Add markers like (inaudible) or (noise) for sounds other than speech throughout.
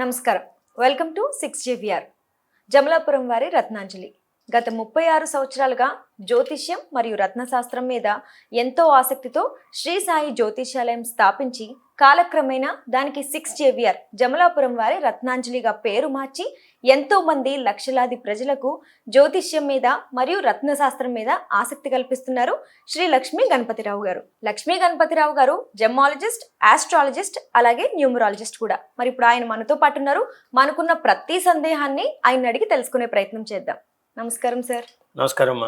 నమస్కారం. Welcome to six JVR. Jamalapuram వారి రత్నాంజలి. గత ముప్పై ఆరు సంవత్సరాలుగా జ్యోతిష్యం మరియు రత్నశాస్త్రం మీద ఎంతో ఆసక్తితో శ్రీ సాయి జ్యోతిష్యాలయం స్థాపించి కాలక్రమేణా దానికి సిక్స్ జేవియర్ జమలాపురం వారి రత్నాంజలిగా పేరు మార్చి ఎంతో మంది లక్షలాది ప్రజలకు జ్యోతిష్యం మీద మరియు రత్నశాస్త్రం మీద ఆసక్తి కల్పిస్తున్నారు శ్రీ లక్ష్మీ గణపతిరావు గారు. లక్ష్మీ గణపతిరావు గారు జమాలజిస్ట్ ఆస్ట్రాలజిస్ట్ అలాగే న్యూమరాలజిస్ట్ కూడా. మరి ఇప్పుడు ఆయన మనతో పాటు ఉన్నారు. మనకున్న ప్రతి సందేహాన్ని ఆయన అడిగి తెలుసుకునే ప్రయత్నం చేద్దాం. నమస్కారం సార్. నమస్కారం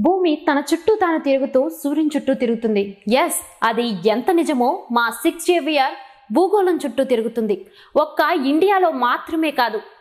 భూమి తన చుట్టూ తాను తిరుగుతూ సూర్యుని చుట్టూ తిరుగుతుంది. ఎస్ అది ఎంత నిజమో మా సిక్స్ జేవియర్ భూగోళం చుట్టూ తిరుగుతుంది. ఒక్క ఇండియాలో మాత్రమే కాదు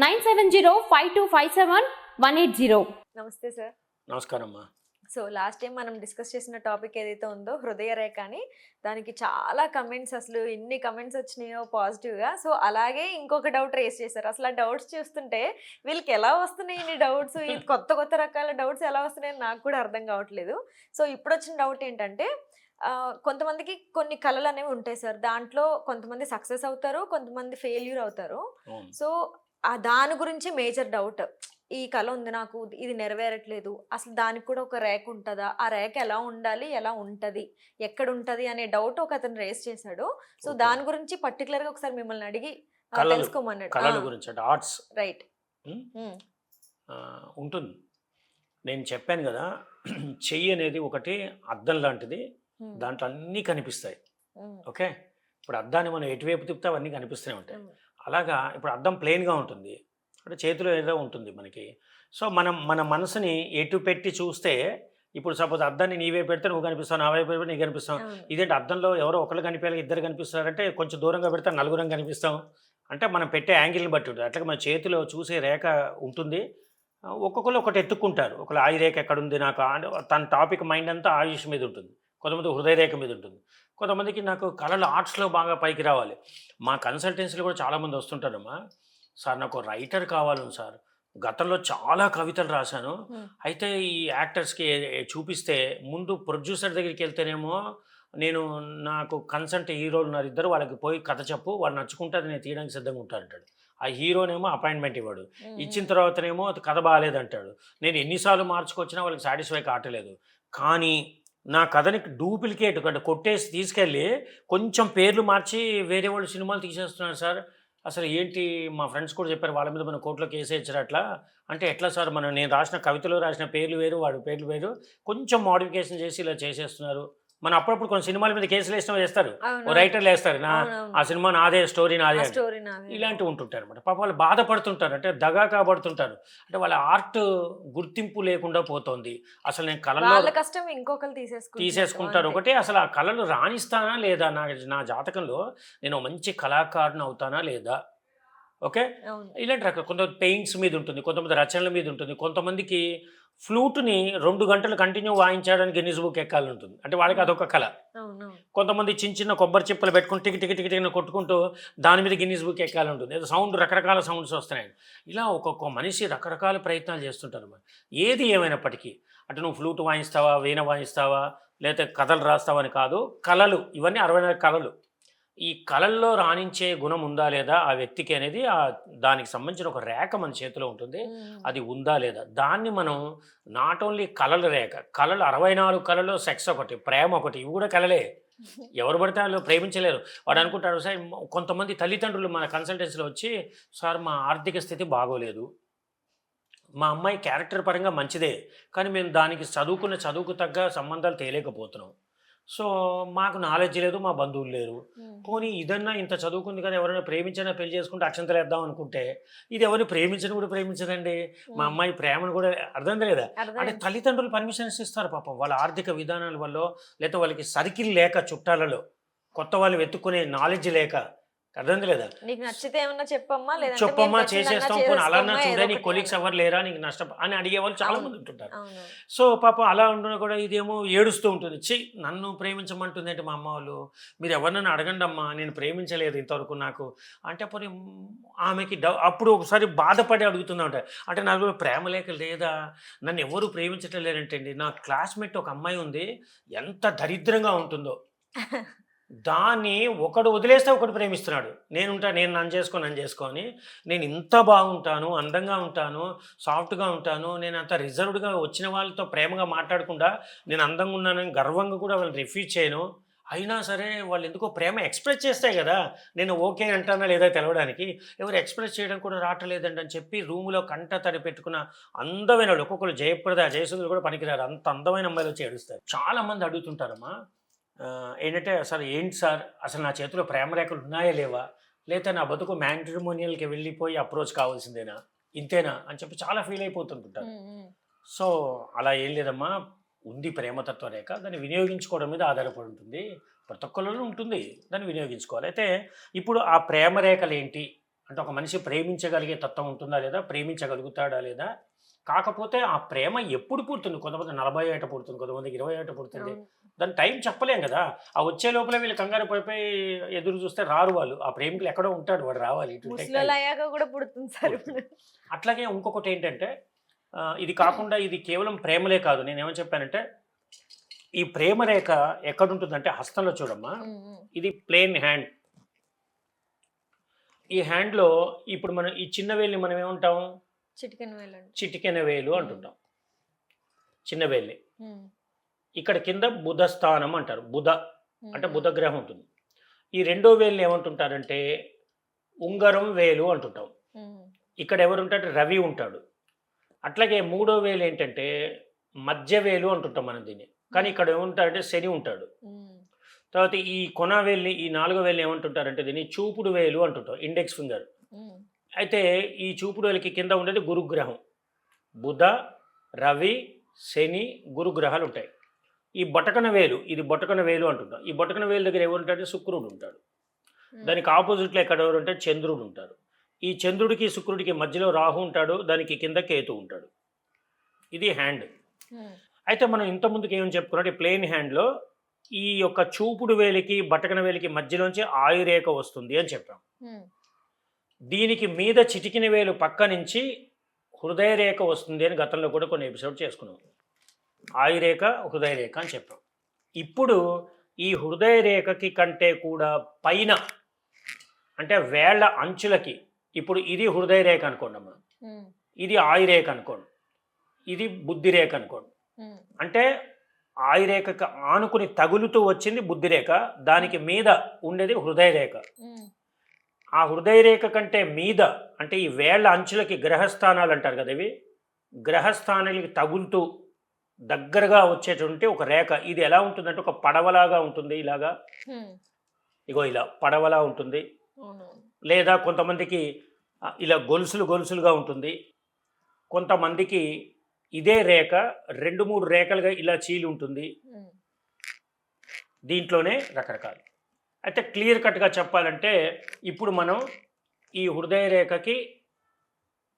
nine seven zero five two five seven one eight zero. నమస్తే సార్ నమస్కారం అమ్మా సో లాస్ట్ టైం మనం డిస్కస్ చేసిన టాపిక్ ఏదైతే ఉందో హృదయ రేఖ అని దానికి చాలా కమెంట్స్ అసలు ఎన్ని కమెంట్స్ వచ్చినాయో పాజిటివ్గా సో అలాగే ఇంకొక డౌట్ రేస్ చేశారు. అసలు ఆ డౌట్స్ చూస్తుంటే వీళ్ళకి ఎలా వస్తున్నాయి ఇన్ని డౌట్స్ ఈ కొత్త కొత్త రకాల డౌట్స్ ఎలా వస్తున్నాయని నాకు కూడా అర్థం కావట్లేదు. సో ఇప్పుడు వచ్చిన డౌట్ ఏంటంటే కొంతమందికి కొన్ని కళలు అనేవి ఉంటాయి సార్ దాంట్లో కొంతమంది సక్సెస్ అవుతారు కొంతమంది ఫెయిల్యూర్ అవుతారు. సో ఆ దాని గురించి మేజర్ డౌట్. ఈ కళ ఉంది నాకు ఇది నెరవేరట్లేదు. అసలు దానికి కూడా ఒక రేఖ ఉంటుందా? ఆ రేఖ ఎలా ఉండాలి? ఎలా ఉంటది? ఎక్కడ ఉంటది అనే డౌట్ ఒక అతను రేస్ చేశాడు. సో. దాని గురించి పర్టికులర్గా ఒకసారి మిమ్మల్ని అడిగి తెలుసుకోమన్నాడు. కళల గురించి అంటే ఆర్ట్స్ రైట్ ఉంటుంది. నేను చెప్పాను కదా (clears throat) చెయ్యి అనేది ఒకటి అద్దం లాంటిది. దాంట్లో అన్నీ కనిపిస్తాయి. ఓకే? ఇప్పుడు అద్దాన్ని మనం ఎటువైపు తిప్పితే అవన్నీ కనిపిస్తూనే ఉంటాయి. అలాగా ఇప్పుడు అద్దం ప్లెయిన్గా ఉంటుంది. అంటే చేతిలో ఏదో ఉంటుంది మనకి. సో మనం మన మనసుని ఎటు పెట్టి చూస్తే ఇప్పుడు సపోజ్ అద్దాన్ని నీవే పెడితే నువ్వు కనిపిస్తావు నా వైపు పెడితే నీకు కనిపిస్తావు. ఇదేంటి అద్దంలో ఎవరో ఒకరు కనిపించాలి ఇద్దరు కనిపిస్తారంటే కొంచెం దూరంగా పెడితే నలుగురం కనిపిస్తాం. అంటే మనం పెట్టే యాంగిల్ని బట్టి ఉంటుంది. అట్లా మన చేతిలో చూసే రేఖ ఉంటుంది. ఒక్కొక్కరు ఒకటి ఎత్తుక్కుంటారు. ఒకళ్ళు ఆయి రేఖ ఎక్కడ ఉంది నాకు తన టాపిక్ మైండ్ అంతా ఆయుష్ మీద ఉంటుంది. కొంతమంది హృదయ రేఖ మీద ఉంటుంది. కొంతమందికి నాకు కళలు ఆర్ట్స్లో బాగా పైకి రావాలి. మా కన్సల్టెన్సీలు కూడా చాలామంది వస్తుంటారమ్మా. సార్ నాకు రైటర్ కావాలి సార్. గతంలో చాలా కవితలు రాశాను. అయితే ఈ యాక్టర్స్కి చూపిస్తే ముందు ప్రొడ్యూసర్ దగ్గరికి వెళ్తేనేమో నేను నాకు కన్సల్ట్ హీరోలు ఉన్నారు ఇద్దరు వాళ్ళకి పోయి కథ చెప్పు వాళ్ళు నచ్చుకుంటే నేను తీయడానికి సిద్ధంగా ఉంటానంటాడు ఆ హీరోనేమో అపాయింట్మెంట్ ఇవ్వడు. ఇచ్చిన తర్వాతనేమో అది కథ బాగాలేదంటాడు. నేను ఎన్నిసార్లు మార్చుకొచ్చినా వాళ్ళకి సాటిస్ఫై కావట్లేదు. కానీ నా కథని డూప్లికేట్ అంటే కొట్టేసి తీసుకెళ్ళి కొంచెం పేర్లు మార్చి వేరే వాళ్ళు సినిమాలు తీసేస్తున్నారు సార్. అసలు ఏంటి మా ఫ్రెండ్స్ కూడా చెప్పారు వాళ్ళ మీద మన కోర్టులో కేసు ఇచ్చారు అట్లా. అంటే ఎట్లా సార్ మనం నేను రాసిన కవితలో రాసిన పేర్లు వేరు వాడి పేర్లు వేరు. కొంచెం మోడిఫికేషన్ చేసి ఇలా చేసేస్తున్నారు. మన అప్పుడప్పుడు కొన్ని సినిమాల మీద కేసులు వేసిన వేస్తారు. ఓ రైటర్లు వేస్తారు నా ఆ సినిమా నాదే స్టోరీ నాదే ఇలాంటివి ఉంటుంటారు అనమాట పాప వాళ్ళు బాధపడుతుంటారు అంటే దగా కాబడుతుంటారు. అంటే వాళ్ళ ఆర్ట్ గుర్తింపు లేకుండా పోతుంది. అసలు నేను కళలో కష్టం ఇంకొకరు తీసేసుకుంటారు. ఒకటి అసలు ఆ కళలు రాణిస్తానా లేదా? నా నా జాతకంలో నేను మంచి కళాకారుని అవుతానా లేదా? ఓకే? ఇలాంటి రకాల కొంతమంది పెయింట్స్ మీద ఉంటుంది కొంతమంది రచనల మీద ఉంటుంది కొంతమందికి ఫ్లూట్ని రెండు గంటలు కంటిన్యూ వాయించడానికి గిన్నిస్ బుక్ ఎక్కాలి ఉంటుంది అంటే వాళ్ళకి అదొక కళ. కొంతమంది చిన్న చిన్న కొబ్బరి చిప్పలు పెట్టుకుని టికి టికి టికి టికి కొట్టుకుంటూ దాని మీద గిన్నీస్ బుక్ ఎక్కాలి ఉంటుంది ఏదో సౌండ్ రకరకాల సౌండ్స్ వస్తున్నాయి. ఇలా ఒక్కొక్క మనిషి రకరకాల ప్రయత్నాలు చేస్తుంటారు ఏది ఏమైనప్పటికీ అంటే నువ్వు ఫ్లూట్ వాయిస్తావా వీణ వాయిస్తావా లేకపోతే కథలు రాస్తావా అని కాదు కళలు. ఇవన్నీ అరవై నాలుగు కళలు. ఈ కళల్లో రాణించే గుణం ఉందా లేదా ఆ వ్యక్తికి అనేది ఆ దానికి సంబంధించిన ఒక రేఖ మన చేతిలో ఉంటుంది. అది ఉందా లేదా? దాన్ని మనం నాట్ ఓన్లీ కళల రేఖ కళలు అరవై నాలుగు కళలో సెక్స్ ఒకటి ప్రేమ ఒకటి ఇవి కూడా కళలే (laughs) ఎవరు పడితే వాళ్ళు ప్రేమించలేరు. వాడు అనుకుంటాడు సార్ కొంతమంది తల్లిదండ్రులు మన కన్సల్టెన్సీలో వచ్చి సార్ మా ఆర్థిక స్థితి బాగోలేదు. మా అమ్మాయి క్యారెక్టర్ పరంగా మంచిదే. కానీ మేము దానికి చదువుకున్న చదువుకు తగ్గ సంబంధాలు తేలేకపోతున్నాం. సో మాకు నాలెడ్జ్ లేదు మా బంధువులు లేరు. పోనీ ఇదన్నా ఇంత చదువుకుంది కదా ఎవరైనా ప్రేమించినా పెళ్ళి చేసుకుంటే అక్షంతలు వేద్దాం అనుకుంటే ఇది ఎవరిని ప్రేమించని కూడా ప్రేమించదండి. మా అమ్మాయి ప్రేమను కూడా అర్థం లేదా అంటే తల్లిదండ్రులు పర్మిషన్స్ ఇస్తారు పాపం. వాళ్ళ ఆర్థిక విధానాల వల్ల లేకపోతే వాళ్ళకి సర్కిల్ లేక చుట్టాలలో కొత్త వాళ్ళు వెతుక్కునే నాలెడ్జ్ లేక అర్థం లేదా నీకు నచ్చితే ఏమన్నా చెప్పమ్మా లేదంటే చెప్పమ్మా చేసేస్తాం పోనీ అలా చేసేస్తామా, చూడే నీ కొలీగ్స్ ఎవరు లేరా నీకు నష్టం అని అడిగే వాళ్ళు చాలా. మంది ఉంటుంటారు. సో పాపం అలా ఉండడం కూడా ఇదేమో ఏడుస్తూ ఉంటుంది. చి నన్ను ప్రేమించమంటుంది ఏంటి మా అమ్మ వాళ్ళు మీరు ఎవరినైనా అడగండి అమ్మా నేను ప్రేమించలేదు ఇంతవరకు నాకు. అంటే పోనీ ఆమెకి డౌ అప్పుడు ఒకసారి బాధపడి అడుగుతుందా ఉంటా అంటే నాకు ప్రేమ లేక లేదా? నన్ను ఎవరు ప్రేమించటం లేదంటండి నా క్లాస్మేట్ ఒక అమ్మాయి ఉంది. ఎంత దరిద్రంగా ఉంటుందో. (laughs) దాన్ని ఒకడు వదిలేస్తే ఒకడు ప్రేమిస్తున్నాడు. నేనుంటా నేను నన్ను చేసుకొని నన్ను చేసుకొని నేను ఇంత బాగుంటాను అందంగా ఉంటాను సాఫ్ట్గా ఉంటాను నేను అంత రిజర్వ్డ్గా వచ్చిన వాళ్ళతో ప్రేమగా మాట్లాడకుండా నేను అందంగా ఉన్నానని గర్వంగా కూడా వాళ్ళని రిఫ్యూజ్ చేయను. అయినా సరే వాళ్ళు ఎందుకో ప్రేమ ఎక్స్ప్రెస్ చేస్తాయి కదా. నేను ఓకే అంటానా లేదా తెలవడానికి. ఎవరు ఎక్స్ప్రెస్ చేయడం కూడా రావట్లేదండి అని చెప్పి రూములో కంట తడి పెట్టుకున్న అందమైన వాళ్ళు ఒక్కొక్కరు జయప్రద జయసుధులు కూడా పనికిరారు. అంత అందమైన అమ్మాయిలు వచ్చి ఏడుస్తారు. చాలా మంది అడుగుతుంటారమ్మా. ఏంటంటే అసలు ఏంటి సార్? అసలు నా చేతిలో ప్రేమ రేఖలు ఉన్నాయా లేవా? లేదా నా బతుకు మ్యాంట్రిమోనియల్కి వెళ్ళిపోయి అప్రోచ్ కావాల్సిందేనా? ఇంతేనా? అని చెప్పి చాలా ఫీల్ అయిపోతుంటుంటారు. సో అలా ఏం లేదమ్మా. ఉంది ప్రేమతత్వ రేఖ. దాన్ని వినియోగించుకోవడం మీద ఆధారపడి ఉంటుంది. ప్రతి ఒక్కరిలోనూ ఉంటుంది. దాన్ని వినియోగించుకోవాలి. అయితే ఇప్పుడు ఆ ప్రేమ రేఖలు ఏంటి అంటే ఒక మనిషి ప్రేమించగలిగే తత్వం ఉంటుందా లేదా? ప్రేమించగలుగుతాడా లేదా? కాకపోతే ఆ ప్రేమ ఎప్పుడు పుడుతుంది? కొంతమంది నలభై ఏట పుడుతుంది కొంతమందికి ఇరవై ఏట పుడుతుంది. దాని టైం చెప్పలేం కదా. ఆ వచ్చే లోపల వీళ్ళు కంగారు పడిపోయి ఎదురు చూస్తే రారు వాళ్ళు. ఆ ప్రేమికులు ఎక్కడో ఉంటాడు వాడు రావాలి. కూడా పుడుతుంది సార్ అట్లాగే ఇంకొకటి ఏంటంటే ఇది కాకుండా ఇది కేవలం ప్రేమలే కాదు. నేను ఏమని చెప్పానంటే ఈ ప్రేమ రేఖ ఎక్కడుంటుందంటే హస్తంలో చూడమ్మా. ఇది ప్లేన్ హ్యాండ్. ఈ హ్యాండ్లో ఇప్పుడు మనం ఈ చిన్న వేలుని మనం ఏమంటాం? చిటికెన్ వేలు అంటుంటాం. చిన్న ఉమ్, ఇక్కడ కింద బుధ స్థానం అంటారు. బుధ అంటే బుధ గ్రహం ఉంటుంది. ఈ రెండో వేలుని ఏమంటుంటారంటే ఉంగరం వేలు అంటుంటాం. ఇక్కడ ఎవరు ఉంటాడు రవి ఉంటాడు. అట్లాగే మూడో వేలు ఏంటంటే మధ్య వేలు అంటుంటాం మనం దీన్ని. కానీ ఇక్కడ ఏముంటాడంటే శని ఉంటాడు. తర్వాత ఈ కొన వేలుని ఈ నాలుగో వేలు ఏమంటుంటారంటే దీన్ని చూపుడు వేలు అంటుంటాం. Index finger. అయితే ఈ చూపుడు వేలుకి కింద ఉండేది గురుగ్రహం. బుధ రవి శని గురుగ్రహాలు ఉంటాయి ఈ బొటకన వేలు ఇది బొటకన వేలు అంటుంటాం. ఈ బొటకన వేలు దగ్గర ఎవరు ఉంటాడంటే శుక్రుడు ఉంటాడు. దానికి ఆపోజిట్లో ఎక్కడ ఎవరు అంటే చంద్రుడు ఉంటారు ఈ చంద్రుడికి శుక్రుడికి మధ్యలో రాహు ఉంటాడు దానికి కింద కేతు ఉంటాడు. ఇది హ్యాండ్. అయితే మనం ఇంత ముందుకు ఏమని చెప్పుకున్నట్టు ప్లెయిన్ హ్యాండ్లో ఈ యొక్క చూపుడు వేలికి బటకన వేలికి మధ్యలోంచి ఆయురేఖ వస్తుంది అని చెప్పాం. దీనికి మీద చిటికిన వేలు పక్క నుంచి హృదయ రేఖ వస్తుంది అని గతంలో కూడా కొన్ని ఎపిసోడ్ చేసుకున్నాం. ఆయురేఖ హృదయ రేఖ అని చెప్పాం. ఇప్పుడు ఈ హృదయ రేఖకి కంటే కూడా పైన అంటే వేళ్ళ అంచులకి ఇప్పుడు ఇది హృదయ రేఖ అనుకోండి అమ్మా. ఇది ఆయురేఖ అనుకోండి. ఇది బుద్ధి రేఖ అనుకోండి అంటే ఆయురేఖకి ఆనుకుని తగులుతూ వచ్చింది బుద్ధి రేఖ దానికి మీద ఉండేది హృదయ రేఖ ఉమ్, ఆ హృదయ రేఖ కంటే మీద అంటే ఈ వేళ్ళ అంచులకి గ్రహస్థానాలు అంటారు కదా ఇవి గ్రహస్థానాలకి తగులుతూ దగ్గరగా వచ్చేటువంటి ఒక రేఖ. ఇది ఎలా ఉంటుందంటే ఒక పడవలాగా ఉంటుంది ఇలాగా. ఇగో ఇలా పడవలా ఉంటుంది. లేదా కొంతమందికి ఇలా గొలుసులు గొలుసులుగా ఉంటుంది. కొంతమందికి ఇదే రేఖ రెండు మూడు రేఖలుగా ఇలా చీలి ఉంటుంది. దీంట్లోనే రకరకాలు. అయితే క్లియర్ కట్గా చెప్పాలంటే ఇప్పుడు మనం ఈ హృదయ రేఖకి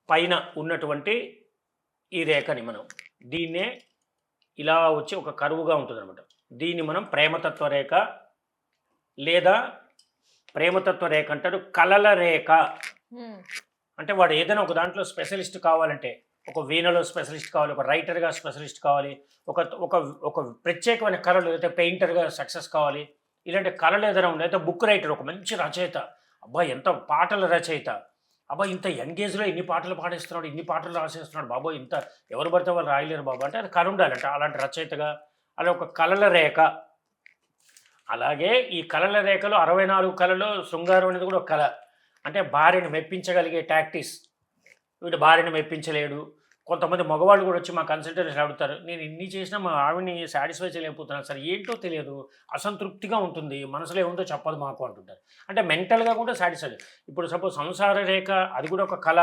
పైన ఉన్నటువంటి ఈ రేఖని మనం దీన్నే ఇలా వచ్చి ఒక కరువుగా ఉంటుంది అనమాట దీన్ని మనం ప్రేమతత్వ రేఖ లేదా ప్రేమతత్వ రేఖ అంటారు కలల రేఖ. అంటే వాడు ఏదైనా ఒక దాంట్లో స్పెషలిస్ట్ కావాలంటే ఒక వీణలో స్పెషలిస్ట్ కావాలి ఒక రైటర్గా స్పెషలిస్ట్ కావాలి ఒక ఒక ఒక ప్రత్యేకమైన కళలు లేదా పెయింటర్గా సక్సెస్ కావాలి ఇలాంటి కళలు ఏదైనా ఉన్నాయి? అయితే బుక్ రైటర్ ఒక మంచి రచయిత. అబ్బా ఎంత పాటల రచయిత. అబ్బా ఇంత ఎంగేజ్లో ఇన్ని పాటలు పాడేస్తున్నాడు ఇన్ని పాటలు రాసేస్తున్నాడు బాబో ఇంత ఎవరు పడితే వాళ్ళు రాయలేరు బాబు అంటే అది కళ ఉండాలంట అలాంటి రచయితగా అలా ఒక కళల రేఖ. అలాగే ఈ కళల రేఖలో అరవై నాలుగు కళలు శృంగారం అనేది కూడా ఒక కళ. అంటే భార్యను మెప్పించగలిగే టాక్టీస్ వీడు భార్యను మెప్పించలేడు. కొంతమంది మగవాళ్ళు కూడా వచ్చి మా కన్సల్టెంట్స్ అడుగుతారు నేను ఇన్ని చేసినా మా ఆవిడని సాటిస్ఫై చేయలేకపోతున్నాను సార్ ఏంటో తెలియదు అసంతృప్తిగా ఉంటుంది మనసులో ఏముందో చెప్పదు మాకు అంటుంటారు. అంటే మెంటల్గా కూడా సాటిస్ఫై ఇప్పుడు సపోజ్ సంసార రేఖ అది కూడా ఒక కళ.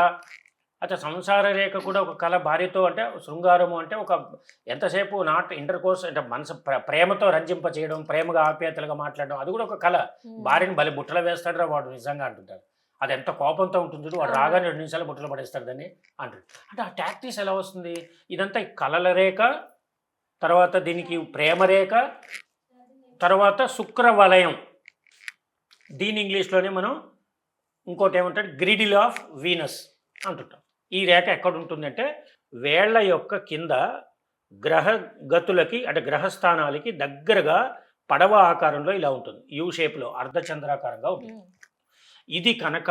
అయితే సంసార రేఖ కూడా ఒక కళ భార్యతో అంటే శృంగారము అంటే ఒక ఎంతసేపు నాట్ ఇంటర్ కోర్స్ అంటే మనసు ప్ర- ప్రేమతో రంజింప చేయడం ప్రేమగా ఆప్యాయతలుగా మాట్లాడడం అది కూడా ఒక కళ. భార్యని బలి బుట్టలో వేస్తాడురా వాడు నిజంగా అంటుంటారు. అది ఎంత కోపంతో ఉంటుంది చూడు, వాడు. రాగానే రెండు నిమిషాలు బుట్టలో పడేస్తాడు దాన్ని అంటాడు. అంటే ఆ టాక్టీస్ ఎలా వస్తుంది? ఇదంతా ఈ కళల రేఖ తర్వాత దీనికి ప్రేమ రేఖ తర్వాత శుక్ర వలయం దీని ఇంగ్లీష్లోనే మనం ఇంకోటి ఏమంటాడు? గ్రిడిల్ ఆఫ్ వీనస్ అంటుంటాం. ఈ రేఖ ఎక్కడ ఉంటుందంటే వేళ్ళ యొక్క కింద గ్రహ గతులకి అంటే గ్రహస్థానాలకి దగ్గరగా పడవ ఆకారంలో ఇలా ఉంటుంది. యూ షేప్లో అర్ధచంద్రాకారంగా ఉంటుంది. ఇది కనుక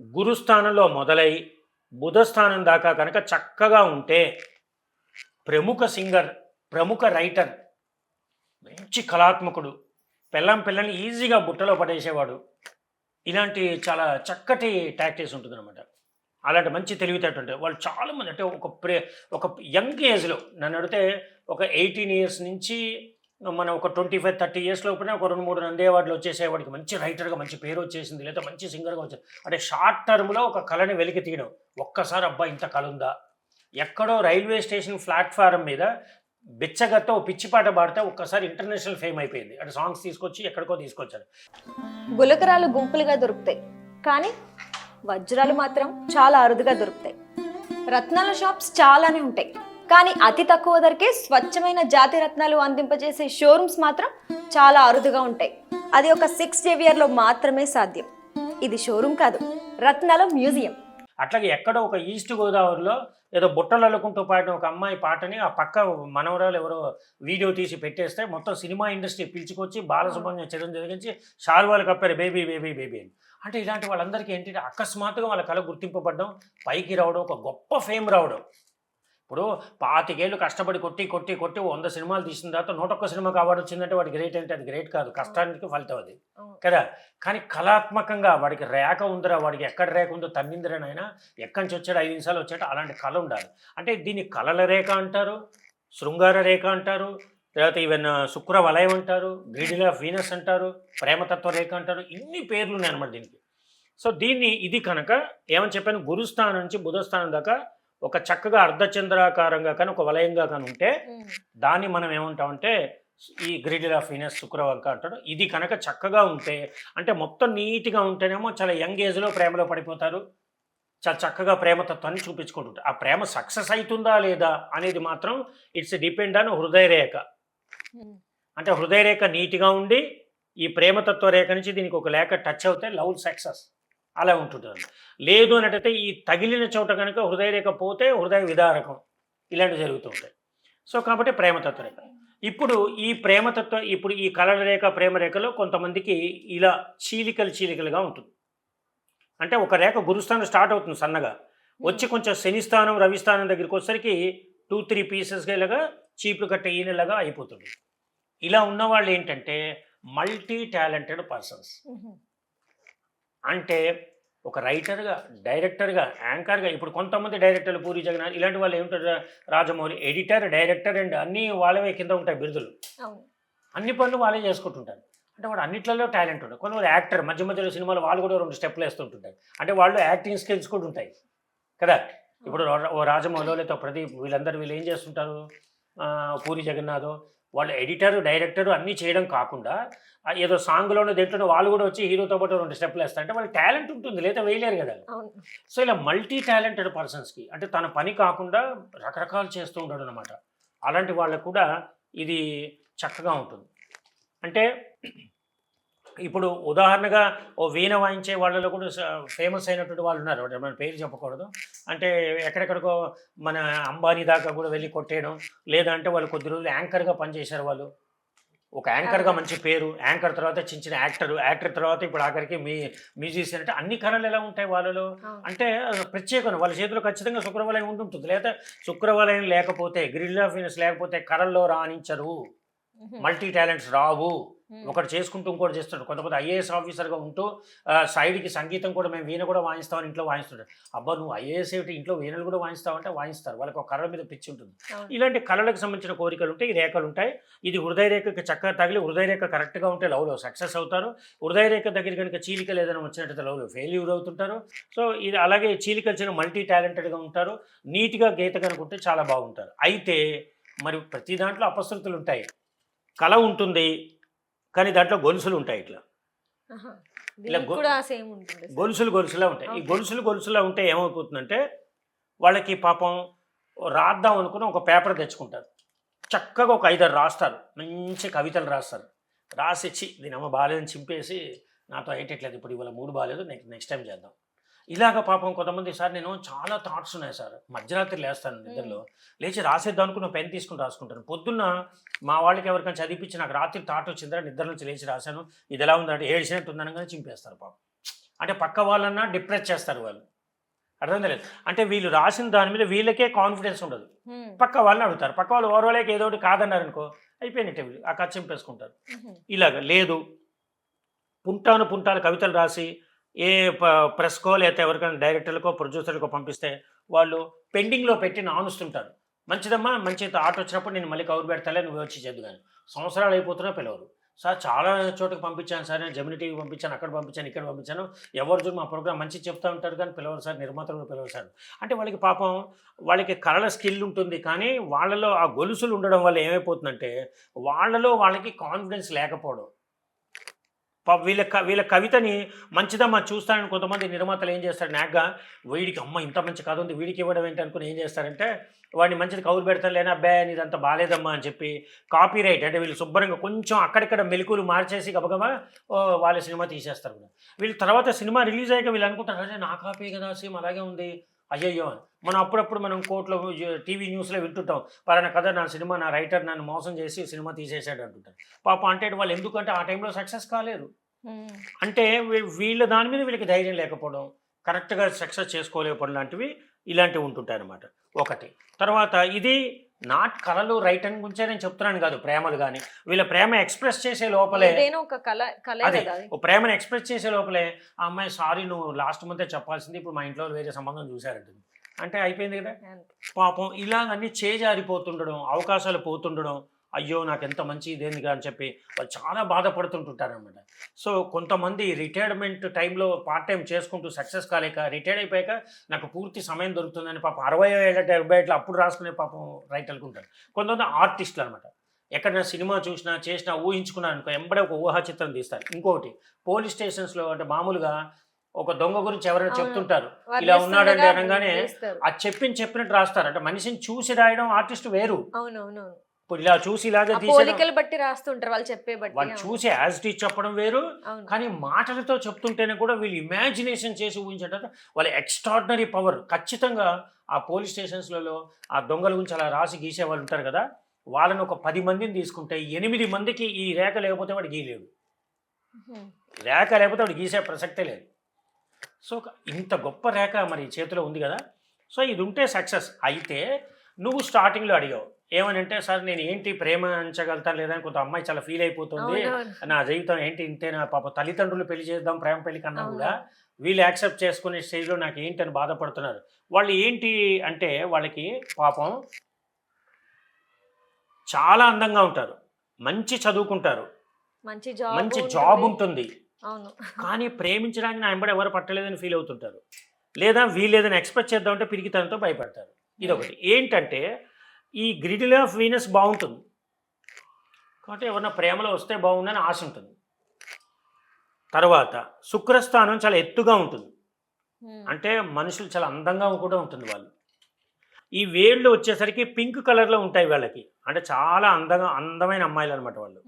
గురుస్థానంలో మొదలై బుధస్థానం దాకా కనుక చక్కగా ఉంటే ప్రముఖ సింగర్ ప్రముఖ రైటర్ మంచి కళాత్మకుడు పిల్లం పిల్లని ఈజీగా బుట్టలో పడేసేవాడు ఇలాంటి చాలా చక్కటి టాక్టీస్ ఉంటుందన్నమాట. అలాంటి మంచి తెలివితేట ఉంటాయి వాళ్ళు చాలామంది అంటే ఒక ప్రే ఒక యంగ్ ఏజ్లో నన్ను అడిగితే ఒక ఎయిటీన్ ఇయర్స్ నుంచి మనం ఒక ట్వంటీ ఫైవ్ థర్టీ ఇయర్స్ లోపల ఒక రెండు మూడు నంది అవార్డులు వచ్చేసే వాడికి మంచి రైటర్గా మంచి పేరు వచ్చేసింది. లేదా మంచి సింగర్గా వచ్చేది అంటే షార్ట్ టర్మ్లో ఒక కళని వెలికి తీయడం. ఒక్కసారి అబ్బా ఇంత కళ ఉందా? ఎక్కడో రైల్వే స్టేషన్ ప్లాట్ఫారం మీద బిచ్చగతో పిచ్చిపాట పాడితే ఒక్కసారి ఇంటర్నేషనల్ ఫేమ్ అయిపోయింది. అంటే సాంగ్స్ తీసుకొచ్చి ఎక్కడికో తీసుకొచ్చారు. గులకరాలు గుంపులుగా దొరుకుతాయి. కానీ వజ్రాలు మాత్రం చాలా అరుదుగా దొరుకుతాయి. రత్నాల షాప్స్ చాలానే ఉంటాయి. కానీ అతి తక్కువ ధరకే స్వచ్ఛమైన జాతి రత్నాలు అందింపజేసే షోరూమ్స్ మాత్రం చాలా అరుదుగా ఉంటాయి. అది ఒక సిక్స్ జేవియర్లో మాత్రమే సాధ్యం. ఇది షోరూమ్ కాదు రత్నాల మ్యూజియం. అట్లాగే ఎక్కడో ఒక ఈస్ట్ గోదావరిలో ఏదో బుట్టలు అల్లుకుంటూ పాడిన ఒక అమ్మాయి పాటని ఆ పక్క మనవరాలు ఎవరో వీడియో తీసి పెట్టేస్తే మొత్తం సినిమా ఇండస్ట్రీ పిలుచుకొచ్చి బాలసుబ్రహ్మణ్యం చిరం జరిగించి షాల్వాలు కప్పారు బేబీ బేబీ బేబీ అని. అంటే ఇలాంటి వాళ్ళందరికీ ఏంటంటే అకస్మాత్తుగా వాళ్ళ కళ గుర్తింపబడడం పైకి రావడం ఒక గొప్ప ఫేమ్ రావడం. ఇప్పుడు పాతికేళ్ళు కష్టపడి కొట్టి కొట్టి కొట్టి వంద సినిమాలు తీసిన తర్వాత నూట ఒక్క సినిమాకి అవార్డు వచ్చిందంటే వాడి గ్రేట్ అంటే అది గ్రేట్ కాదు. కష్టానికి ఫలితం అది. కదా? కానీ కళాత్మకంగా వాడికి రేఖ ఉందిరా వాడికి ఎక్కడ రేఖ ఉందో తన్నిందిరా నాయన? ఎక్కడి నుంచి వచ్చాడు ఐదు నిమిషాలు వచ్చాడు అలాంటి కళ ఉండాలి. అంటే దీన్ని కళల రేఖ అంటారు శృంగార రేఖ అంటారు తర్వాత ఈవెన్ శుక్ర వలయం అంటారు గ్రిడిల్ ఆఫ్ వీనస్ అంటారు ప్రేమతత్వ రేఖ అంటారు ఇన్ని పేర్లు ఉన్నాయి అనమాట దీనికి. సో దీన్ని ఇది కనుక ఏమని చెప్పాను? గురుస్థానం నుంచి బుధస్థానం దాకా ఒక చక్కగా అర్ధచంద్రాకారంగా కానీ ఒక వలయంగా కానీ ఉంటే దాన్ని మనం ఏమంటామంటే ఈ గ్రిడిల్ ఆఫ్ వీనస్ శుక్రవంక అంటాడు ఇది కనుక చక్కగా ఉంటే అంటే మొత్తం నీట్గా ఉంటేనేమో చాలా యంగ్ ఏజ్లో ప్రేమలో పడిపోతారు. చాలా చక్కగా ప్రేమతత్వాన్ని చూపించుకుంటుంటారు. ఆ ప్రేమ సక్సెస్ అవుతుందా లేదా అనేది మాత్రం ఇట్స్ డిపెండ్ ఆన్ హృదయ రేఖ. అంటే హృదయ రేఖ నీట్గా ఉండి ఈ ప్రేమతత్వ రేఖ నుంచి దీనికి ఒక లేఖ టచ్ అవుతే లవ్ సక్సెస్. అలా ఉంటుంది లేదు అన్నట్టయితే ఈ తగిలిన చోట కనుక హృదయ రేఖ పోతే హృదయ విదారకం ఇలాంటివి జరుగుతూ ఉంటాయి. సో కాబట్టి ప్రేమతత్వ రేఖ ఇప్పుడు ఈ ప్రేమతత్వ ఇప్పుడు ఈ కలల రేఖ ప్రేమ రేఖలో కొంతమందికి ఇలా చీలికలు చీలికలుగా ఉంటుంది. అంటే ఒక రేఖ గురుస్థానం స్టార్ట్ అవుతుంది సన్నగా. వచ్చి కొంచెం శనిస్థానం రవిస్థానం దగ్గరికి వచ్చేసరికి టూ త్రీ పీసెస్గా ఇలాగా చీపులు కట్ట ఈనెలాగా అయిపోతుంది. ఇలా ఉన్నవాళ్ళు ఏంటంటే మల్టీ టాలెంటెడ్ పర్సన్స్. అంటే ఒక రైటర్గా డైరెక్టర్గా యాంకర్గా ఇప్పుడు కొంతమంది డైరెక్టర్లు పూరి జగన్నాథ్ ఇలాంటి వాళ్ళు ఏమిటారు? రాజమౌళి ఎడిటర్ డైరెక్టర్ అండ్ అన్నీ వాళ్ళవే కింద ఉంటాయి బిరుదులు. అన్ని పనులు వాళ్ళే చేసుకుంటుంటారు. అంటే వాడు అన్నిట్లలో టాలెంట్ ఉంటుంది కొంతమంది యాక్టర్ మధ్య మధ్యలో సినిమాలు వాళ్ళు కూడా రెండు స్టెప్లు వేస్తుంటుంటారు. అంటే వాళ్ళు యాక్టింగ్ స్కిల్స్ కూడా ఉంటాయి. కదా? ఇప్పుడు ఓ రాజమౌళి లేదా ప్రదీప్ వీళ్ళందరూ వీళ్ళు ఏం చేస్తుంటారు? పూరి జగన్నాథ్ వాళ్ళు ఎడిటర్ డైరెక్టర్ అన్నీ చేయడం కాకుండా ఏదో సాంగ్లోనో దేంట్లోనో వాళ్ళు కూడా వచ్చి హీరోతో పాటు రెండు స్టెప్లు వేస్తారు అంటే వాళ్ళకి టాలెంట్ ఉంటుంది లేదా వేయలేరు కదా సో ఇలా మల్టీ టాలెంటెడ్ పర్సన్స్కి అంటే తన పని కాకుండా రకరకాలు చేస్తూ ఉంటాడు అనమాట అలాంటి వాళ్ళకు కూడా ఇది చక్కగా ఉంటుంది. అంటే ఇప్పుడు ఉదాహరణగా ఓ వీణ వాయించే వాళ్ళలో కూడా ఫేమస్ అయినటువంటి వాళ్ళు ఉన్నారు. మన పేరు చెప్పకూడదు. అంటే ఎక్కడెక్కడికో మన అంబానీ దాకా కూడా వెళ్ళి కొట్టేయడం లేదంటే వాళ్ళు కొద్ది రోజులు యాంకర్గా పనిచేశారు వాళ్ళు. ఒక యాంకర్గా మంచి పేరు యాంకర్ తర్వాత చిన్న చిన్న యాక్టర్ యాక్టర్ తర్వాత ఇప్పుడు ఆఖరికి మీ మ్యూజిషియన్ అంటే అన్ని కళలు ఎలా ఉంటాయి వాళ్ళలో. అంటే ప్రత్యేకం. వాళ్ళ చేతిలో ఖచ్చితంగా శుక్రవలయం ఉంటుంటుంది లేదా శుక్రవలయం లేకపోతే గ్రిల్ ఆఫ్ లేకపోతే కళల్లో రాణించరు. మల్టీ టాలెంట్స్ రావు. ఒకటి చేసుకుంటూ ఇంకోటి చేస్తుంటారు కొంతమంది ఐఏఎస్ ఆఫీసర్గా ఉంటూ సైడ్కి సంగీతం కూడా మేము వీణ కూడా వాయిస్తామని ఇంట్లో వాయిస్తుంటారు అబ్బా నువ్వు ఐఏఎస్ ఏమిటి? ఇంట్లో వీణలు కూడా వాయిస్తావంటే వాయిస్తారు. వాళ్ళకి ఒక కళ మీద పిచ్చి ఉంటుంది. ఇలాంటి కళలకు సంబంధించిన కోరికలు ఉంటాయి ఈ రేఖలు ఉంటాయి. ఇది హృదయ రేఖకి చక్కగా తగిలి హృదయ రేఖ కరెక్ట్గా ఉంటే లవ్లో సక్సెస్ అవుతారు. హృదయ రేఖ దగ్గర కనుక చీలికలు ఏదైనా వచ్చినట్టయితే లవ్లో ఫెయిల్యూర్ అవుతుంటారు. సో ఇది అలాగే చీలికలు చిన్న మల్టీ టాలెంటెడ్గా ఉంటారు. నీట్గా గీత కనుకుంటే చాలా బాగుంటారు. అయితే మరి ప్రతి దాంట్లో అపశృతులు ఉంటాయి. కళ ఉంటుంది కానీ దాంట్లో గొలుసులు ఉంటాయి ఇట్లా. ఇలా. గొలుసులు గొలుసులా ఉంటాయి ఈ. గొలుసులు గొలుసులా ఉంటే ఏమైపోతుందంటే వాళ్ళకి పాపం రాద్దాం అనుకుని ఒక పేపర్ తెచ్చుకుంటారు చక్కగా ఒక ఐదారు రాస్తారు మంచి కవితలు రాస్తారు రాసిచ్చి దీని అమ్మ బాగాలేదని చింపేసి నాతో అయ్యేటట్లేదు ఇప్పుడు ఇవాళ మూడు బాగాలేదు నెక్స్ట్ నెక్స్ట్ టైం చేద్దాం ఇలాగ పాపం కొంతమంది సార్ నేను చాలా థాట్స్ ఉన్నాయి సార్. మధ్యరాత్రి లేస్తాను నిద్రలో. లేచి రాసేద్దాం అనుకున్న పెన్ తీసుకుని రాసుకుంటాను. పొద్దున్న మా వాళ్ళకి ఎవరికైనా చదివించి నాకు రాత్రి థాట్ వచ్చిందా నిద్ర నుంచి లేచి రాశాను. ఇది ఎలా ఉందంటే ఏడ్చినట్టు ఉందనగానే చింపేస్తారు పాపం. అంటే పక్క వాళ్ళన్నా డిప్రెస్ చేస్తారు వాళ్ళు. అర్థం లేదు? అంటే వీళ్ళు రాసిన దాని మీద వీళ్ళకే కాన్ఫిడెన్స్ ఉండదు. పక్క వాళ్ళని అడుగుతారు. పక్క వాళ్ళు ఓర్వలేక ఏదో ఒకటి కాదన్నారు అనుకో అయిపోయినట్టే వీళ్ళు. ఆ కథ చింపేసుకుంటారు. ఇలాగ లేదు. పుంటాను పుంటాలు కవితలు రాసి ఏ ప- ప్రెస్కో లేకపోతే ఎవరికైనా డైరెక్టర్లకో ప్రొడ్యూసర్లకో పంపిస్తే వాళ్ళు పెండింగ్లో పెట్టి నానుస్తుంటారు మంచిదమ్మా మంచి ఆట వచ్చినప్పుడు నేను మళ్ళీ కవర్ పెడతాలే నువ్వు వచ్చి చేద్దు కానీ. సంవత్సరాలు అయిపోతున్నా పిలవరు. సార్ చాలా చోటుకి పంపించాను సార్ నేను జమిని టీవీ పంపించాను అక్కడ పంపించాను ఇక్కడ పంపించాను. ఎవరు చూడు మా ప్రోగ్రామ్ మంచి చెప్తా ఉంటారు కానీ పిలవరు సార్ నిర్మాతలు పిలవరు సార్. అంటే వాళ్ళకి పాపం వాళ్ళకి కళల స్కిల్ ఉంటుంది కానీ వాళ్ళలో ఆ గొలుసులు ఉండడం వల్ల ఏమైపోతుందంటే వాళ్ళలో వాళ్ళకి కాన్ఫిడెన్స్ లేకపోవడం. వీళ్ళ క- వీళ్ళ కవితని మంచిదమ్మా చూస్తానని కొంతమంది నిర్మాతలు ఏం చేస్తారు? నాగ్గా వీడికి అమ్మ ఇంత మంచి కథ ఉంది వీడికి ఇవ్వడం ఏంటి అనుకుని ఏం చేస్తారంటే వాడిని మంచిది కౌలు పెడతారు లేనా అబ్బాయి అని ఇదంతా బాగాలేదమ్మా అని చెప్పి కాపీ రైట్ అంటే వీళ్ళు శుభ్రంగా కొంచెం అక్కడిక్కడ మెలుకులు మార్చేసి గబగబా ఓ, వాళ్ళ సినిమా తీసేస్తారు వీళ్ళు తర్వాత సినిమా రిలీజ్ అయ్యాక వీళ్ళు అనుకుంటారు అరే నా కాపీ కదా సేమ్ అలాగే ఉంది. అయ్యయ్యో. అని మనం అప్పుడప్పుడు మనం కోర్టులో టీవీ న్యూస్లో వింటుంటాం. పలానా కథ నా సినిమా నా రైటర్ నన్ను మోసం చేసి సినిమా తీసేసాడు అంటుంటారు. పాప అంటే వాళ్ళు ఎందుకంటే ఆ టైంలో సక్సెస్ కాలేరు హ్మ్. అంటే వీళ్ళ దాని మీద వీళ్ళకి ధైర్యం లేకపోవడం కరెక్ట్గా సక్సెస్ చేసుకోలేకపోవడం లాంటివి ఇలాంటివి ఉంటుంటాయి అన్నమాట ఒకటి. తర్వాత ఇది నాట్ కళలు రైటింగ్ గురించే నేను చెప్తున్నాను కాదు ప్రేమలు కానీ వీళ్ళ ప్రేమ ఎక్స్ప్రెస్ చేసే లోపలే ఒక కళ అదే. ఓ ప్రేమను ఎక్స్ప్రెస్ చేసే లోపలే ఆ అమ్మాయి సారీ నువ్వు లాస్ట్ మంతే చెప్పాల్సింది ఇప్పుడు మా ఇంట్లో వేరే సంబంధం చూశారంటుంది అంటే అయిపోయింది కదా. పాపం ఇలాగన్నీ చేజారిపోతుండడం అవకాశాలు పోతుండడం అయ్యో నాకు ఎంత మంచి ఇదేందిగా అని చెప్పి వాళ్ళు చాలా బాధపడుతుంటుంటారనమాట. సో కొంతమంది రిటైర్మెంట్ టైంలో పార్ట్ టైం చేసుకుంటూ సక్సెస్ కాలేక రిటైర్డ్ అయిపోయాక నాకు పూర్తి సమయం దొరుకుతుందని పాపం అరవై ఏళ్ళ డెబ్బై ఏళ్ళ అప్పుడు రాసుకునే పాపం రైటర్లు ఉంటారు. కొంతమంది ఆర్టిస్టులు అనమాట ఎక్కడైనా సినిమా చూసినా చేసినా ఊహించుకున్నాను అనుకో ఎంబడే ఒక ఊహా చిత్రం తీస్తారు. ఇంకొకటి పోలీస్ స్టేషన్స్లో అంటే మామూలుగా ఒక దొంగ గురించి ఎవరైనా. చెప్తుంటారు. ఇలా చేస్తుండగా అనగానే. ఆ చెప్పిన చెప్పినట్టు రాస్తారు. అంటే మనిషిని చూసి రాయడం ఆర్టిస్ట్ వేరు. ఇప్పుడు ఇలా చూసి ఇలాగే పోలికలు బట్టి రాస్తుంటారు వాళ్ళు చెప్పే బట్టి. వాళ్ళు. చూసి యాజ్ టీచ్ చెప్పడం వేరు. కానీ మాటలతో చెప్తుంటేనే కూడా వీళ్ళు ఇమాజినేషన్ చేసి ఊహించేటట్టు వాళ్ళ ఎక్స్ట్రాడినరీ పవర్ ఖచ్చితంగా ఆ పోలీస్ స్టేషన్స్లలో ఆ దొంగల గురించి అలా రాసి గీసే వాళ్ళు ఉంటారు కదా. వాళ్ళని ఒక పది మందిని తీసుకుంటే ఎనిమిది మందికి ఈ రేఖ లేకపోతే వాడు గీయలేడు. రేఖ లేకపోతే వాడు గీసే ప్రసక్తే లేదు. సో ఇంత గొప్ప రేఖ మరి చేతిలో ఉంది కదా. సో ఇది ఉంటే సక్సెస్ అయితే నువ్వు స్టార్టింగ్లో అడిగావు. ఏమని అంటే సార్ నేను ఏంటి ప్రేమించగలుగుతాను లేదా అని కొంత అమ్మాయి చాలా ఫీల్ అయిపోతుంది. నా జీవితం ఏంటి ఇంతే నా పాప తల్లిదండ్రులు పెళ్ళి చేద్దాం ప్రేమ పెళ్ళి కన్నా కూడా. వీళ్ళు యాక్సెప్ట్ చేసుకునే స్టేజ్లో నాకు ఏంటి అని బాధపడుతున్నారు. వాళ్ళు ఏంటి అంటే వాళ్ళకి పాపం చాలా అందంగా ఉంటారు. మంచి చదువుకుంటారు. మంచి జాబ్ మంచి ఉంటుంది. జాబ్ ఉంటుంది. అవును. కానీ ప్రేమించడానికి నా ఎంబడి ఎవరు పట్టలేదని ఫీల్ అవుతుంటారు. లేదా వీళ్ళు ఏదైనా ఎక్స్పెక్ట్ చేద్దామంటే పిరిగితనంతో భయపడతారు. ఇదొకటి. ఏంటంటే ఈ గ్రిడిల్ ఆఫ్ వీనస్ బాగుంటుంది. కాబట్టి ఎవరన్నా ప్రేమలో వస్తే బాగుందని ఆశ ఉంటుంది. తర్వాత శుక్రస్థానం చాలా ఎత్తుగా ఉంటుంది. అంటే మనుషులు చాలా అందంగా కూడా ఉంటుంది వాళ్ళు. ఈ వేళ్ళు వచ్చేసరికి పింక్ కలర్లో ఉంటాయి వాళ్ళకి. అంటే చాలా అందంగా అందమైన అమ్మాయిలు అనమాట వాళ్ళు.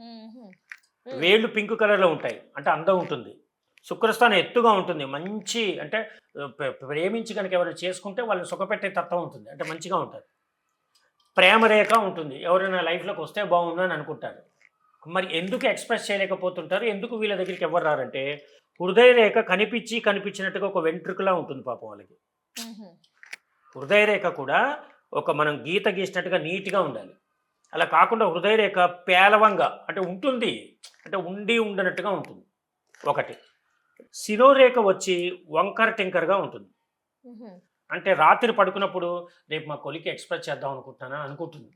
వేళ్ళు పింక్ కలర్లో ఉంటాయి. అంటే అందం ఉంటుంది. శుక్రస్థానం ఎత్తుగా ఉంటుంది. మంచి అంటే ప్ర- ప్రేమించి కనుక ఎవరైనా చేసుకుంటే వాళ్ళని సుఖపెట్టే తత్వం ఉంటుంది. అంటే మంచిగా ఉంటుంది. ప్రేమ రేఖ ఉంటుంది. ఎవరైనా లైఫ్లోకి వస్తే బాగుండు అని అనుకుంటారు. మరి ఎందుకు ఎక్స్ప్రెస్ చేయలేకపోతుంటారు? ఎందుకు వీళ్ళ దగ్గరికి ఎవరు రారంటే హృదయ రేఖ కనిపించి కనిపించినట్టుగా ఒక వెంట్రుకలా ఉంటుంది పాపం వాళ్ళకి. హృదయ రేఖ కూడా ఒక మనం గీత గీసినట్టుగా నీట్గా ఉండాలి. అలా కాకుండా హృదయ రేఖ పేలవంగా అంటే ఉంటుంది. అంటే ఉండి ఉండనట్టుగా ఉంటుంది. ఒకటి. శిరోరేఖ వచ్చి వంకర టింకర్గా ఉంటుంది. అంటే రాత్రి పడుకున్నప్పుడు రేపు మా కొలికి ఎక్స్ప్రెస్ చేద్దాం అనుకుంటున్నాను అనుకుంటుంది.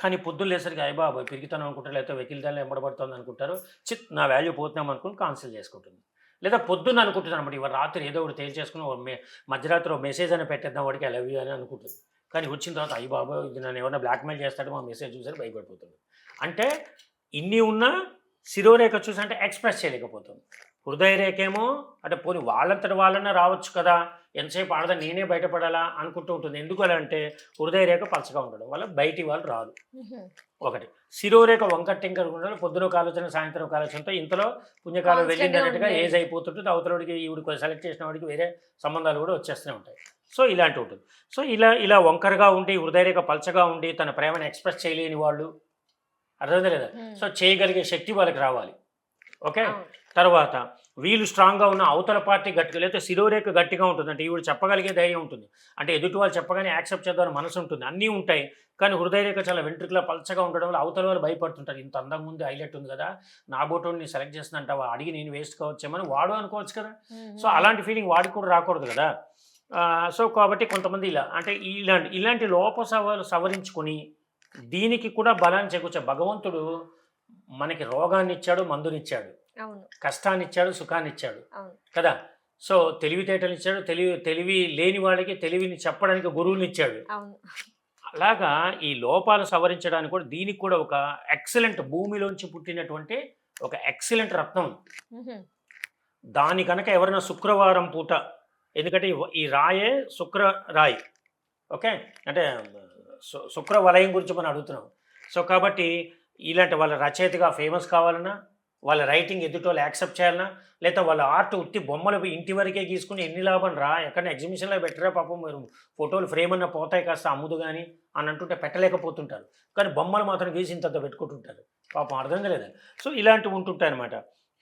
కానీ పొద్దున్న లేసరికి అయ్య పెరుగుతాను అనుకుంటారు లేకపోతే వెకిల్ దాన్ని ఎంబడబడుతుంది అనుకుంటారు. చిత్ నా వాల్యూ పోతున్నాం అనుకుని కాన్సిల్ చేసుకుంటుంది. లేదా పొద్దున్న అనుకుంటుంది అనమాట ఇవాళ రాత్రి ఏదో ఒకటి తేల్చేసుకుని ఓ మే మధ్యరాత్రి ఒక మెసేజ్ అని పెట్టేద్దాం వాడికి ఐ లవ్ యూ అని అనుకుంటుంది. కానీ వచ్చిన తర్వాత అయ్యి బాబాయ్ ఇది నన్ను ఎవరైనా బ్లాక్మెయిల్ చేస్తాడు మా మెసేజ్ చూసారు భయపడిపోతుంది. అంటే ఇన్ని ఉన్నా శిరోరేఖ చూసి అంటే ఎక్స్ప్రెస్ చేయలేకపోతుంది. హృదయ రేఖ ఏమో అంటే పోనీ వాళ్ళంతటి వాళ్ళన్నా రావచ్చు కదా ఎంతసేపు ఆడదా నేనే బయటపడాలా అనుకుంటూ ఉంటుంది. ఎందుకు అలా అంటే హృదయ రేఖ పలచగా ఉండడం వల్ల బయటి వాళ్ళు రాదు ఒకటి. శిరోరేఖ వంకర టింకర్ ఉండడం పొద్దున ఒక ఆలోచన సాయంత్రం ఒక ఆలోచనతో ఇంతలో పుణ్యకాలం వెళ్ళింది అన్నట్టుగా. ఏజ్ అయిపోతుంటుంది. అవతలడికి ఈవిడికి సెలెక్ట్ చేసిన వాడికి వేరే సంబంధాలు కూడా వచ్చేస్తూనే ఉంటాయి. సో ఇలాంటి ఉంటుంది. సో ఇలా ఇలా వంకరగా ఉండి హృదయరేఖ పలచగా ఉండి తన ప్రేమను ఎక్స్ప్రెస్ చేయలేని వాళ్ళు అర్థమైందా లేదా? సో చేయగలిగే శక్తి వాళ్ళకి రావాలి. ఓకే? తర్వాత వీళ్ళు స్ట్రాంగ్గా ఉన్న అవతల పార్టీ గట్టిగా లేకపోతే శిరోరేఖ గట్టిగా ఉంటుంది అంటే ఈవిడ చెప్పగలిగే ధైర్యం ఉంటుంది. అంటే ఎదుటి వాళ్ళు చెప్పగానే యాక్సెప్ట్ చేద్దామని మనసు ఉంటుంది. అన్నీ ఉంటాయి. కానీ హృదయరేఖ చాలా వెంట్రుకలా పలచగా ఉండడం వల్ల అవతల వాళ్ళు భయపడుతుంటారు. ఇంత అందంగా ఉంది హైలైట్ ఉంది కదా నా బోటోని సెలెక్ట్ చేస్తుందంటావా అడిగి నేను వేస్ట్ కావచ్చేమని వాడు అనుకోవచ్చు కదా. సో అలాంటి ఫీలింగ్ వాడికి కూడా రాకూడదు కదా. సో కాబట్టి కొంతమంది ఇలా అంటే ఇలాంటి ఇలాంటి లోప సవ సవరించుకొని దీనికి కూడా బలాన్ని చేకూర్చే భగవంతుడు మనకి రోగాన్ని ఇచ్చాడు మందునిచ్చాడు. కష్టాన్ని ఇచ్చాడు సుఖాన్ని ఇచ్చాడు. కదా? సో తెలివితేటలు ఇచ్చాడు తెలివి తెలివి లేని వాళ్ళకి తెలివిని చెప్పడానికి గురువుని ఇచ్చాడు అలాగా ఈ లోపాలు సవరించడానికి కూడా దీనికి కూడా ఒక ఎక్సలెంట్ భూమిలోంచి పుట్టినటువంటి ఒక ఎక్సలెంట్ రత్నం. దాని కనుక ఎవరైనా శుక్రవారం పూట ఎందుకంటే ఈ- రాయే శుక్ర రాయి. ఓకే? అంటే శుక్ర వలయం గురించి మనం అడుగుతున్నాం. సో కాబట్టి ఇలాంటి వాళ్ళ రచయితగా ఫేమస్ కావాలన్నా వాళ్ళ రైటింగ్ ఎదుటోళ్ళు యాక్సెప్ట్ చేయాలన్నా లేదా వాళ్ళ ఆర్ట్ ఉత్తి బొమ్మలు ఇంటి వరకే గీసుకుని ఎన్ని లాభం రా? ఎక్కడ ఎగ్జిబిషన్లో పెట్టరా పాపం మీరు? ఫోటోలు ఫ్రేమ్ అన్న పోతాయి కాస్త అమ్ముదు కానీ అని అంటుంటే పెట్టలేకపోతుంటారు. కానీ బొమ్మలు మాత్రం గీసి ఇంత పెట్టుకుంటుంటారు. పాపం అర్థం లేదా సో ఇలాంటివి ఉంటుంటాయి అనమాట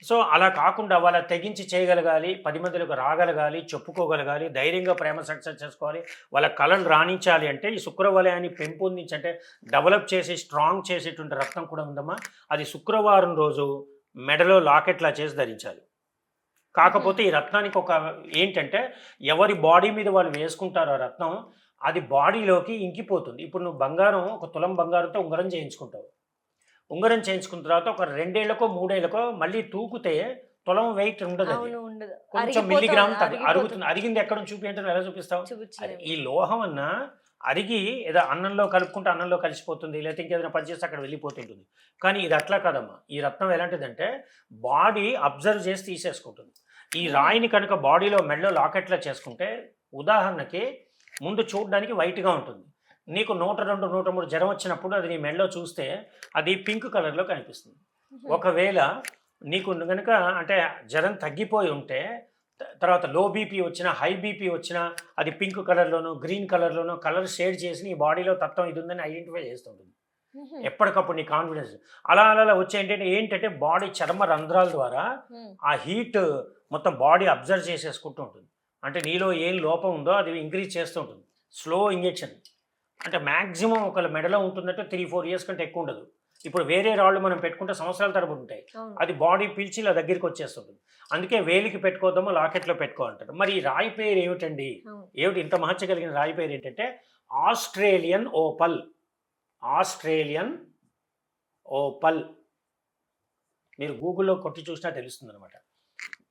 సో అలా కాకుండా వాళ్ళ తెగించి చేయగలగాలి పది మందిలోకి రాగలగాలి చెప్పుకోగలగాలి ధైర్యంగా ప్రేమ సక్సెస్ చేసుకోవాలి వాళ్ళ కళను రాణించాలి అంటే ఈ శుక్రవలయాన్ని పెంపొందించి అంటే డెవలప్ చేసి స్ట్రాంగ్ చేసేటువంటి రత్నం కూడా ఉందమ్మా. అది శుక్రవారం రోజు మెడలో లాకెట్లా చేసి ధరించాలి. కాకపోతే ఈ రత్నానికి ఒక ఏంటంటే ఎవరి బాడీ మీద వాళ్ళు వేసుకుంటారో ఆ రత్నం అది బాడీలోకి ఇంకిపోతుంది. ఇప్పుడు నువ్వు బంగారం ఒక తులం బంగారంతో ఉంగరం చేయించుకుంటావు. ఉంగరం చేయించుకున్న తర్వాత ఒక రెండేళ్ళకో మూడేళ్ళకో మళ్ళీ తూకుతే తులం వెయిట్ ఉండదు కొంచెం మిల్లీగ్రామ్. అరుగుతుంది. అరిగింది ఎక్కడ చూపించడం ఎలా చూపిస్తావు. ఈ లోహం అన్న అరిగి ఏదో అన్నంలో కలుపుకుంటే అన్నంలో కలిసిపోతుంది లేకపోతే ఇంకేదైనా పని చేస్తే అక్కడ వెళ్ళిపోతుంటుంది కానీ ఇది అట్లా కాదమ్మా. ఈ రత్నం ఎలాంటిదంటే బాడీ అబ్జర్వ్ చేసి తీసేసుకుంటుంది. ఈ రాయిని కనుక బాడీలో మెడలో లాకెట్లా చేసుకుంటే ఉదాహరణకి ముందు చూడడానికి వైట్గా ఉంటుంది. నీకు నూట రెండు నూట మూడు జ్వరం వచ్చినప్పుడు అది నీ మెడలో చూస్తే అది పింక్ కలర్లో కనిపిస్తుంది. ఒకవేళ నీకు కనుక అంటే జ్వరం తగ్గిపోయి ఉంటే తర్వాత లో బీపీ వచ్చినా హై బీపీ వచ్చినా అది పింక్ కలర్లోనో గ్రీన్ కలర్లోనో కలర్ షేడ్ చేసి నీ బాడీలో తత్వం ఇది ఉందని ఐడెంటిఫై చేస్తుంటుంది. ఎప్పటికప్పుడు నీ కాన్ఫిడెన్స్ అలా అలా వచ్చే ఏంటంటే ఏంటంటే బాడీ చర్మ రంధ్రాల ద్వారా. ఆ హీట్ మొత్తం బాడీ అబ్జర్వ్ చేసేసుకుంటూ ఉంటుంది. అంటే నీలో ఏం లోపం ఉందో అది ఇంక్రీజ్ చేస్తూ ఉంటుంది. స్లో ఇంజెక్షన్ అంటే మ్యాక్సిమం ఒకళ్ళ మెడలో ఉంటుందంటే త్రీ ఫోర్ ఇయర్స్ కంటే ఎక్కువ ఉండదు. ఇప్పుడు వేరే రాళ్ళు మనం పెట్టుకుంటే సంవత్సరాల తరబడి ఉంటాయి. అది బాడీ పీల్చి ఇలా దగ్గరికి వచ్చేస్తుంది. అందుకే వేలికి పెట్టుకోద్దామో లాకెట్లో పెట్టుకో అంటారు. మరి ఈ రాయి పేరు ఏమిటండి. ఏమిటి ఇంత మహత్య కలిగిన రాయి పేరు ఏంటంటే ఆస్ట్రేలియన్ ఓపల్. Australian Opal. మీరు గూగుల్లో కొట్టి చూసినా తెలుస్తుంది అనమాట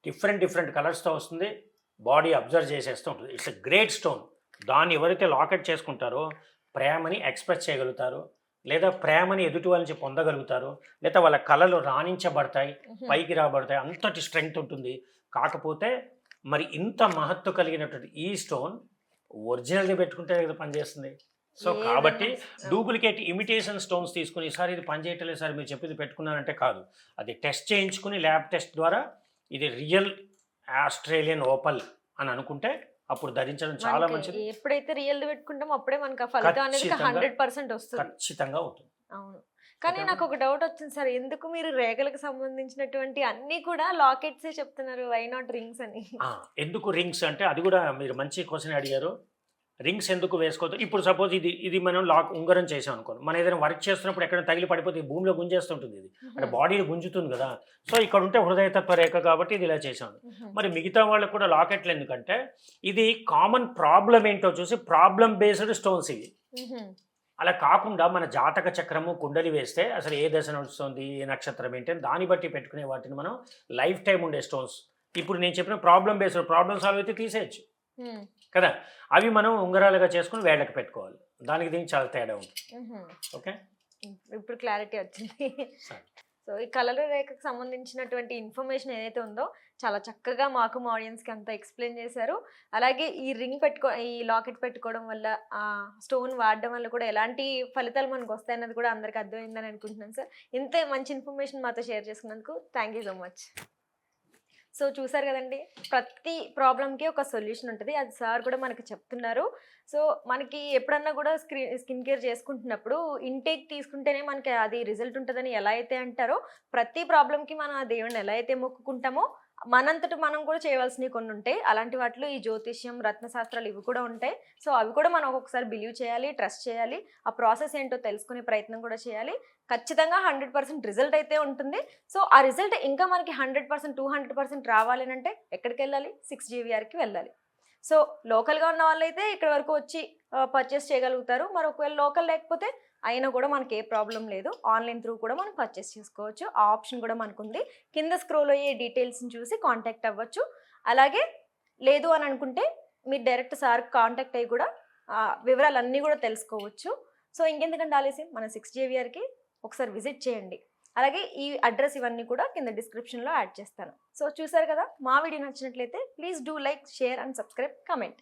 డిఫరెంట్ డిఫరెంట్ కలర్స్తో వస్తుంది. బాడీ అబ్జర్వ్ చేసేస్తూ ఉంటుంది. It's a great stone. దాన్ని ఎవరైతే లాకెట్ చేసుకుంటారో ప్రేమని ఎక్స్ప్రెస్ చేయగలుగుతారు. లేదా ప్రేమని ఎదుటి వాళ్ళ నుంచి పొందగలుగుతారు లేదా వాళ్ళ కళలు రాణించబడతాయి. పైకి రాబడతాయి అంతటి స్ట్రెంగ్త్ ఉంటుంది కాకపోతే మరి ఇంత మహత్వ కలిగినటువంటి ఈ స్టోన్ ఒరిజినల్ది పెట్టుకుంటే కదా పనిచేస్తుంది సో కాబట్టి. డూప్లికేట్ ఇమిటేషన్ స్టోన్స్ తీసుకుని ఈసారి ఇది పనిచేయట్లేదు సార్ మీరు చెప్పింది పెట్టుకున్నానంటే కాదు అది టెస్ట్ చేయించుకుని ల్యాబ్ టెస్ట్ ద్వారా ఇది రియల్ ఆస్ట్రేలియన్ ఓపల్ అని అనుకుంటే అప్పుడు ధరించడం చాలా మంచిది. ఎప్పుడైతే రియల్ పెట్టుకుంటామో అప్పుడే మనకు ఆ ఫలితం అనేది. హండ్రెడ్ పర్సెంట్ వస్తుంది. ఖచ్చితంగా ఉంటుంది అవును. కానీ? నాకు ఒక డౌట్ వచ్చింది సార్. ఎందుకు మీరు రేఖలకు సంబంధించినటువంటి అన్ని కూడా లాకెట్స్ చెప్తున్నారు? వై నాట్ రింగ్స్ అని? ఎందుకు రింగ్స్ అంటే అది కూడా మీరు మంచి క్వశ్చన్ అడిగారు. రింగ్స్ ఎందుకు వేసుకోవద్దు? ఇప్పుడు సపోజ్ ఇది ఇది మనం లాక్ ఉంగరం చేసాం అనుకోండి. మనం ఏదైనా వర్క్ చేస్తున్నప్పుడు ఎక్కడ తగిలి పడిపోతే భూమిలో గుంజేస్తుంటుంది ఇది. అంటే బాడీని గుంజుతుంది కదా. సో ఇక్కడ ఉంటే హృదయతత్వ రేఖ కాబట్టి ఇది ఇలా చేశాను. మరి మిగతా వాళ్ళకు కూడా లాకెట్లు ఎందుకంటే ఇది కామన్ ప్రాబ్లం ఏంటో చూసి ప్రాబ్లం బేస్డ్ స్టోన్స్ ఇవి. అలా కాకుండా మన జాతక చక్రము కుండలి వేస్తే అసలు ఏ దశ నడుస్తుంది ఏ నక్షత్రం ఏంటి అని దాన్ని బట్టి పెట్టుకునే వాటిని మనం లైఫ్ టైం ఉండే స్టోన్స్ ఇప్పుడు నేను చెప్పిన ప్రాబ్లం బేస్డ్ ప్రాబ్లం సాల్వ్ అయితే తీసేయచ్చు. కదా? అవి మనం ఉంగరాలుగా చేసుకుని వేళ్ళకి పెట్టుకోవాలి. దానికి దీనికి చాలా తేడా ఉంది ఓకే? ఇప్పుడు క్లారిటీ వచ్చింది. సో ఈ కళల రేఖకు సంబంధించినటువంటి ఇన్ఫర్మేషన్ ఏదైతే ఉందో చాలా చక్కగా మాకు మా ఆడియన్స్కి అంతా ఎక్స్ప్లెయిన్ చేశారు. అలాగే ఈ రింగ్ పెట్టుకో ఈ లాకెట్ పెట్టుకోవడం వల్ల ఆ స్టోన్ వాడడం వల్ల కూడా ఎలాంటి ఫలితాలు మనకు వస్తాయన్నది కూడా అందరికి అర్థమైందని అనుకుంటున్నాను సార్. ఇంత మంచి ఇన్ఫర్మేషన్ మాతో షేర్ చేసుకున్నందుకు thank you so much. So చూసారు కదండి ప్రతి ప్రాబ్లంకి ఒక సొల్యూషన్ ఉంటుంది. అది సార్ కూడా మనకి చెప్తున్నారు. సో మనకి ఎప్పుడన్నా కూడా స్క్రీన్ స్కిన్ కేర్ చేసుకుంటున్నప్పుడు ఇంటేక్ తీసుకుంటేనే మనకి అది రిజల్ట్ ఉంటుందని ఎలా అయితే అంటారో ప్రతి ప్రాబ్లంకి మనం ఆ దేవుడిని ఎలా అయితే మొక్కుకుంటామో మనంతట మనం కూడా చేయవలసినవి కొన్ని ఉంటాయి. అలాంటి వాటిలో ఈ జ్యోతిష్యం రత్నశాస్త్రాలు ఇవి కూడా ఉంటాయి. సో అవి కూడా మనం ఒక్కొక్కసారి బిలీవ్ చేయాలి ట్రస్ట్ చేయాలి. ఆ ప్రాసెస్ ఏంటో తెలుసుకునే ప్రయత్నం కూడా చేయాలి. ఖచ్చితంగా హండ్రెడ్ పర్సెంట్ రిజల్ట్ అయితే ఉంటుంది. సో ఆ రిజల్ట్ ఇంకా మనకి hundred percent two hundred percent రావాలి అంటే ఎక్కడికి వెళ్ళాలి? సిక్స్ జీవీఆర్కి వెళ్ళాలి. సో లోకల్గా ఉన్న వాళ్ళైతే ఇక్కడ వరకు వచ్చి పర్చేస్ చేయగలుగుతారు. మరి ఒకవేళ లోకల్ లేకపోతే అయినా కూడా మనకి ఏ ప్రాబ్లం లేదు. ఆన్లైన్ త్రూ కూడా మనం పర్చేస్ చేసుకోవచ్చు. ఆ ఆప్షన్ కూడా మనకు ఉంది కింద స్క్రోల్ అయ్యే డీటెయిల్స్ని చూసి కాంటాక్ట్ అవ్వచ్చు. అలాగే లేదు అని అనుకుంటే మీరు డైరెక్ట్ సార్ కాంటాక్ట్ అయ్యి కూడా వివరాలన్నీ కూడా తెలుసుకోవచ్చు. సో ఇంకెందుకంటే ఆలస్యం? మన సిక్స్ జేవిఆర్కి ఒకసారి విజిట్ చేయండి. అలాగే ఈ అడ్రస్ ఇవన్నీ కూడా కింద డిస్క్రిప్షన్లో యాడ్ చేస్తాను. సో చూసారు కదా? మా వీడియో నచ్చినట్లయితే please do like share and subscribe comment.